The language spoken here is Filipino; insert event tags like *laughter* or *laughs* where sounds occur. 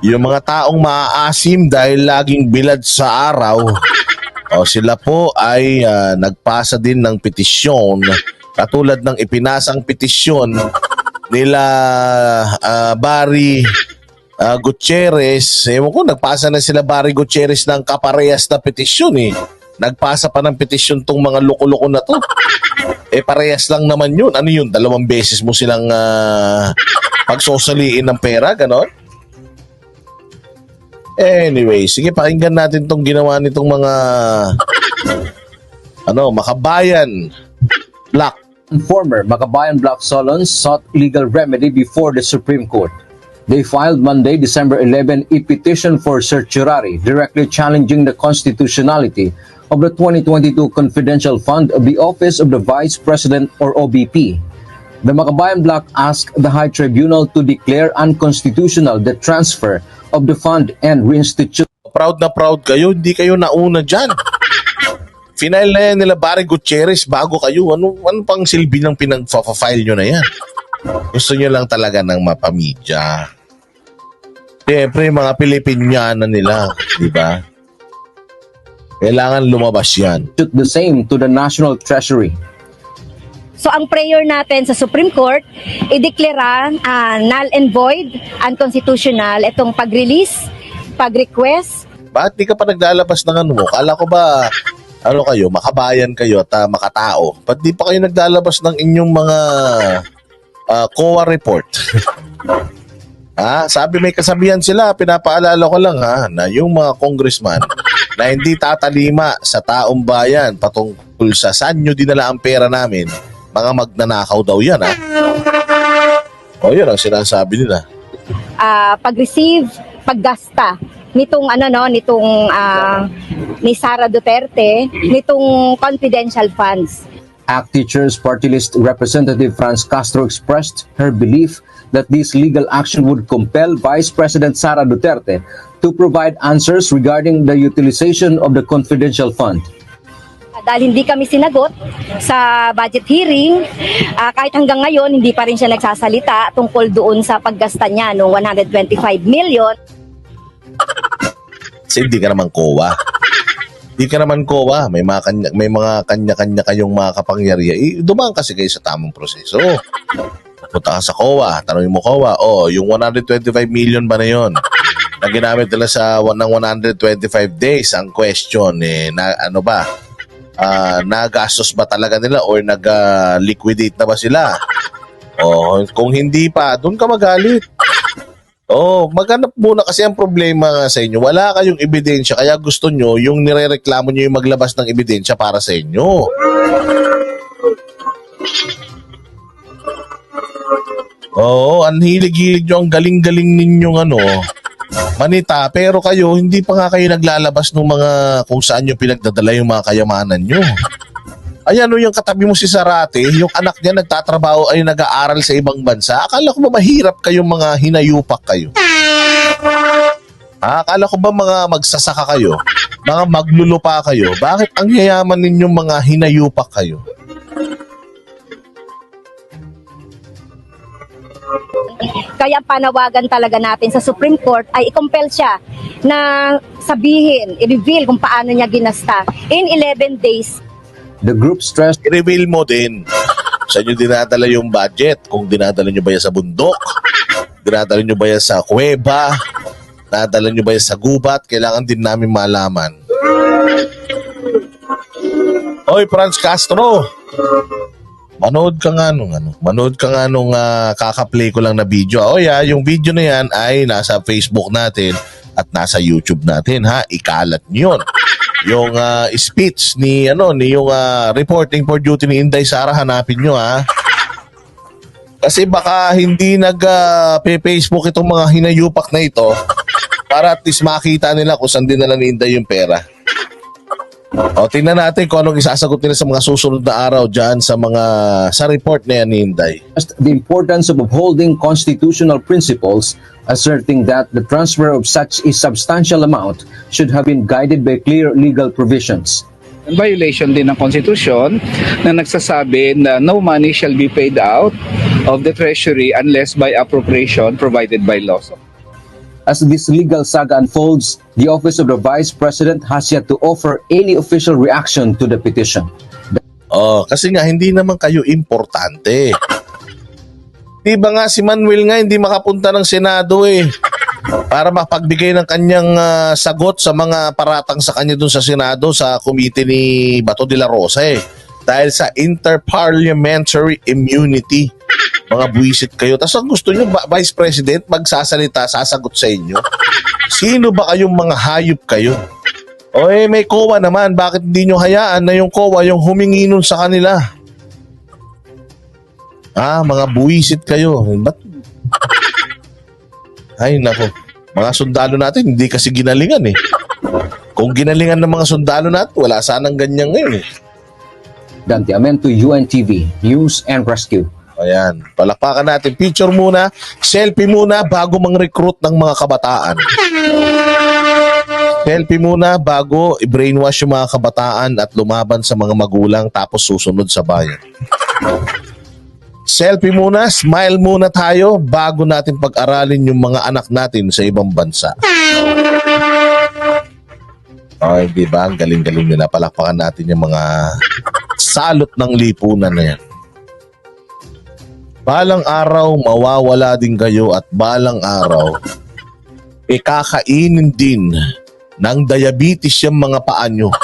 yung mga taong maaasim dahil laging bilad sa araw, o sila po ay ah, nagpasa din ng petisyon katulad ng ipinasang petisyon nila ah, Barry ah, Gutierrez. Ewan ko, nagpasa na sila Barry Gutierrez ng kaparehas na petisyon eh. Nagpasa pa ng petisyon tong mga loko-loko na to. Eh parehas lang naman yun. Ano yun? Dalawang beses mo silang ah, pagsosaliin ng pera, ganon? Anyway, sige pakinggan natin tong ginawa nitong mga ano, makabayan black. Former Makabayan Black Solons sought legal remedy before the Supreme Court. They filed Monday, December 11, a petition for certiorari directly challenging the constitutionality of the 2022 Confidential Fund of the Office of the Vice President or OBP. The Makabayan Black asked the High Tribunal to declare unconstitutional the transfer of the fund and reinstitute Proud na proud kayo, hindi kayo nauna dyan. Final na yan nila Barry Gutierrez bago kayo. Ano, ano pang silbi ng pinag-file nyo na yan? Gusto nyo lang talaga ng mapamidya. Siyempre, mga Pilipinyanan nila, di ba? Kailangan lumabas yan. the same to the National Treasury. So ang prayer natin sa Supreme Court, ideklara ah, null and void, unconstitutional itong pag-release, pag-request Bakit di ka pa naglalabas ng ano mo? Kala ko ba, ano kayo, makabayan kayo at ah, makatao. Ba't di pa kayo naglalabas ng inyong mga ah, COA report? ha? *laughs* Sabi may kasabihan sila, pinapaalala ko lang ha, na yung mga congressman na hindi tatalima sa taong bayan patungkol sa saan nyo dinala ang pera namin, mga magnanakaw daw yan ha. O yun ang sinasabi nila. ah, pag-receive, paggasta nitong ano no, nitong ah, ni Sara Duterte, nitong confidential funds. ACT Teachers Party List Representative Franz Castro expressed her belief that this legal action would compel Vice President Sara Duterte to provide answers regarding the utilization of the confidential fund. Dahil hindi kami sinagot sa budget hearing, ah, kahit hanggang ngayon hindi pa rin siya nagsasalita tungkol doon sa paggasta niya ng 125 million. Kasi hindi ka naman kowa. Hindi ka naman kowa. May mga kanya, may mga kanya-kanya kayong mga kapangyarihan. Eh, dumaan kasi kayo sa tamang proseso. Punta ka sa kowa. Tanongin mo kowa, oh, yung 125 million ba na yon? Na ginamit nila sa ng 125 days ang question eh na ano ba? Ah, nagastos ba talaga nila or nag-liquidate na ba sila? Oh, kung hindi pa, doon ka magalit. Oh, maghanap muna kasi ang problema sa inyo. Wala kayong ebidensya kaya gusto nyo yung nirereklamo nyo yung maglabas ng ebidensya para sa inyo. Oo, ang hilig-hilig nyo, ang galing-galing ninyong ano, manita. Pero kayo, hindi pa nga kayo naglalabas ng mga kung saan nyo pinagdadala yung mga kayamanan nyo. Ayan, no, yung katabi mo si Sarate, yung anak niya nagtatrabaho ay nag-aaral sa ibang bansa. Akala ko ba mahirap kayong mga hinayupak kayo? Ah, akala ko ba mga magsasaka kayo? Mga maglulupa kayo? Bakit ang yayaman ninyong mga hinayupak kayo? Kaya ang panawagan talaga natin sa Supreme Court ay i-compel siya na sabihin, i-reveal kung paano niya ginasta in 11 days The group stressed I-reveal mo din sa inyo dinadala yung budget. Kung dinadala nyo ba yan sa bundok, dinadala nyo ba yan sa kuweba, dinadala nyo ba yan sa gubat, kailangan din namin malaman. Oy, Franz Castro! Manood ka nga nung ano, manood ka nga nung ah, kaka-play ko lang na video. Oh yeah, yung video na yan ay nasa Facebook natin at nasa YouTube natin ha. Ikalat niyo yun. Yung ah, speech ni ano ni yung ah, reporting for duty ni Inday Sara hanapin nyo ha. Kasi baka hindi nag ah, pe-Facebook itong mga hinayupak na ito para at least makita nila kung saan dinala ni Inday yung pera. O, tingnan natin kung anong isasagot nila sa mga susunod na araw dyan sa mga sa report na yan ni Inday. the importance of upholding constitutional principles, asserting that the transfer of such a substantial amount should have been guided by clear legal provisions. violation din ng Constitution na nagsasabi na no money shall be paid out of the treasury unless by appropriation provided by law. So, As this legal saga unfolds, the Office of the Vice President has yet to offer any official reaction to the petition. Oh, kasi nga hindi naman kayo importante. Di ba nga si Manuel nga hindi makapunta ng Senado eh para mapagbigay ng kanyang ah, sagot sa mga paratang sa kanya dun sa Senado sa committee ni Bato de la Rosa eh. Dahil sa interparliamentary immunity. Mga buwisit kayo. Tapos ang gusto nyo, Vice President, magsasalita, sasagot sa inyo. Sino ba kayong mga hayop kayo? O eh, may COA naman. Bakit hindi nyo hayaan na yung COA yung humingi nun sa kanila? Ah, mga buwisit kayo. Ba't? Ay, nako. Mga sundalo natin, hindi kasi ginalingan eh. Kung ginalingan ng mga sundalo natin, wala sanang ganyan ngayon eh. Dante Amento, UNTV, News and Rescue. Ayan, palakpakan natin. Picture muna, selfie muna bago mang-recruit ng mga kabataan. Selfie muna bago i-brainwash yung mga kabataan at lumaban sa mga magulang tapos susunod sa bayan. Selfie muna, smile muna tayo bago natin pag-aralin yung mga anak natin sa ibang bansa. Okay, di ba? Ang galing-galing nila. Palakpakan natin yung mga salot ng lipunan na yan. Balang araw, mawawala din kayo at balang araw, ikakainin din ng diabetes yung mga paa nyo.